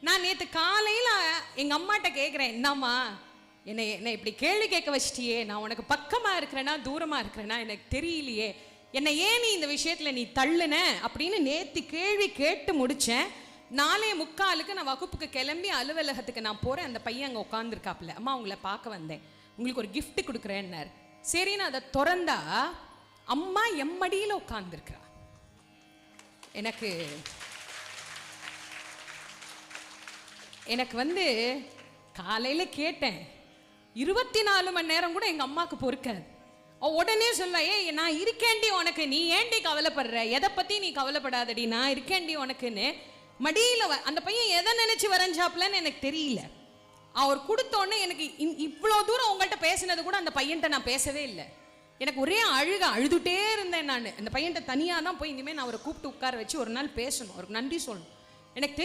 நான் நேத்து காலையில எங்க அம்மாட்ட கேட்குறேன் என்னம்மா என்னை என்னை இப்படி கேள்வி கேட்க வச்சிட்டியே நான் உனக்கு பக்கமா இருக்கிறேனா தூரமா இருக்கிறேனா எனக்கு தெரியலையே. என்னை ஏன் நீ இந்த விஷயத்துல நீ தள்ளுன? அப்படின்னு நேத்து கேள்வி கேட்டு முடிச்சேன். நாளே முக்காலுக்கு நான் வகுப்புக்கு கிளம்பி அலுவலகத்துக்கு நான் போகிறேன் அந்த பையன் அங்க உட்காந்துருக்காப்புல அம்மா உங்களை பார்க்க வந்தேன். உங்களுக்கு ஒரு கிஃப்ட் கொடுக்குறேன்னார். சரின்னு அதை திறந்தா அம்மா எம்மடியில் உட்காந்துருக்குறா எனக்கு எனக்கு வந்து காலையில கேட்டேன். இருபத்தி நாலு மணி நேரம் கூட எங்க அம்மாவுக்கு பொறுக்காது. உடனே சொல்ல ஏ நான் இருக்கேண்டி உனக்கு. நீ ஏன்டி கவலைப்படுற? எதை பத்தி நீ கவலைப்படாதடி. நான் இருக்கேண்டி உனக்குன்னு. மடியில அந்த பையன் எதை நினைச்சு வரைஞ்சாப்லன்னு எனக்கு தெரியல. அவர் கொடுத்த உடனே எனக்கு இந்- இவ்வளோ தூரம் உங்கள்கிட்ட பேசினது கூட அந்த பையன்கிட்ட நான் பேசவே இல்லை. எனக்கு ஒரே அழுக அழுதுட்டே இருந்தேன் நான். அந்த பையன்கிட்ட தனியாக தான் போய் இனிமேல் நான் அவரை கூப்பிட்டு உட்கார வச்சு ஒரு நாள் பேசணும். அவருக்கு நன்றி சொல்லணும். எனக்கு தெரியும்